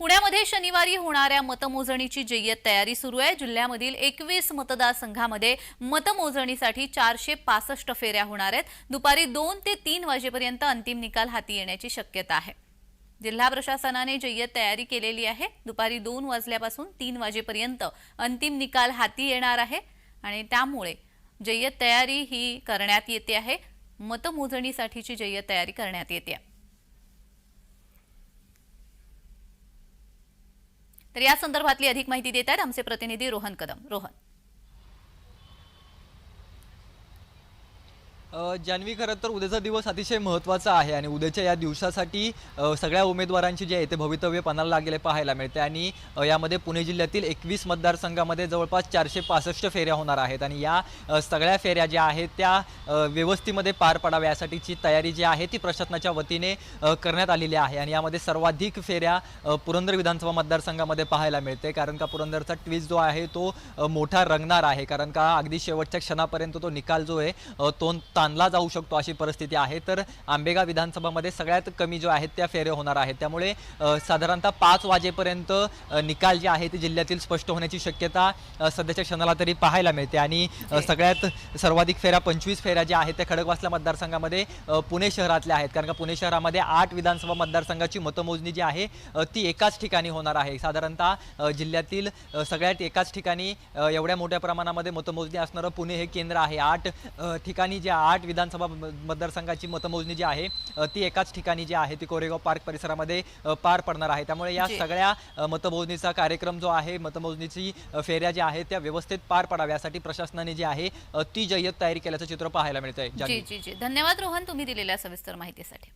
पुण्यामध्ये शनिवारी होणाऱ्या मतमोजणीची जय्यत तयारी सुरू आहे. जिल्ह्यामधील एकवीस मतदारसंघामध्ये मतमोजणीसाठी चारशे पासष्ट फेऱ्या होणार आहेत. दुपारी दोन ते तीन वाजेपर्यंत अंतिम निकाल हाती येण्याची शक्यता आहे. जिल्हा प्रशासनाने जय्यत तयारी केलेली आहे. दुपारी दोन वाजल्यापासून तीन वाजेपर्यंत अंतिम निकाल हाती येणार आहे आणि त्यामुळे जय्यत तयारी ही करण्यात येते आहे. मतमोजणीसाठीची जय्यत तयारी करण्यात येते आहे. तर या संदर्भातली अधिक माहिती देत आहेत आमचे प्रतिनिधी रोहन कदम. रोहन. जान्हवी खरं तर उद्याचा दिवस अतिशय महत्त्वाचा आहे आणि उद्याच्या या दिवसासाठी सगळ्या उमेदवारांची जे आहे ते भवितव्य पणाला लागलेले पाहायला मिळते आणि यामध्ये पुणे जिल्ह्यातील एकवीस मतदारसंघामध्ये जवळपास चारशे पासष्ट फेऱ्या होणार आहेत आणि या सगळ्या फेऱ्या ज्या आहेत त्या व्यवस्थेमध्ये पार पडाव्या यासाठीची तयारी जी आहे ती प्रशासनाच्या वतीने करण्यात आलेली आहे आणि यामध्ये सर्वाधिक फेऱ्या पुरंदर विधानसभा मतदारसंघामध्ये पाहायला मिळते कारण का पुरंदरचा ट्विस्ट जो आहे तो मोठा रंगणार आहे कारण का अगदी शेवटच्या क्षणापर्यंत तो निकाल जो आहे तो ता मानला जाऊ शकतो अशी परिस्थिती आहे. तर आंबेगाव विधानसभामध्ये सगळ्यात कमी जो आहेत त्या फेऱ्या होणार आहेत. त्यामुळे साधारणतः पाच वाजेपर्यंत निकाल जे आहे ते जिल्ह्यातील स्पष्ट होण्याची शक्यता सध्याच्या क्षणाला तरी पाहायला मिळते. आणि सगळ्यात सर्वाधिक फेऱ्या पंचवीस फेऱ्या ज्या आहेत त्या खडकवासला मतदारसंघामध्ये पुणे शहरातल्या आहेत. कारण का पुणे शहरामध्ये आठ विधानसभा मतदारसंघाची मतमोजणी जी आहे ती एकाच ठिकाणी होणार आहे. साधारणतः जिल्ह्यातील सगळ्यात एकाच ठिकाणी एवढ्या मोठ्या प्रमाणामध्ये मतमोजणी असणारं पुणे हे केंद्र आहे. आठ ठिकाणी जे आठ विधानसभा म- मतदारसंघाची मतमोजणी जी आहे ती एकाच ठिकाणी जी आहे ती कोरेगाव पार्क परिसरामध्ये पार पडणार आहे. त्यामुळे या. सगळ्या मतमोजणीचा कार्यक्रम जो आहे मतमोजणीची फेऱ्या ज्या आहेत त्या व्यवस्थित पार पडाव्या यासाठी प्रशासनाने जी आहे ती जय्यत तयारी केल्याचं चित्र पाहायला मिळतंय. जी जान्हवी. जी जी. धन्यवाद रोहन तुम्ही दिलेल्या सविस्तर माहितीसाठी.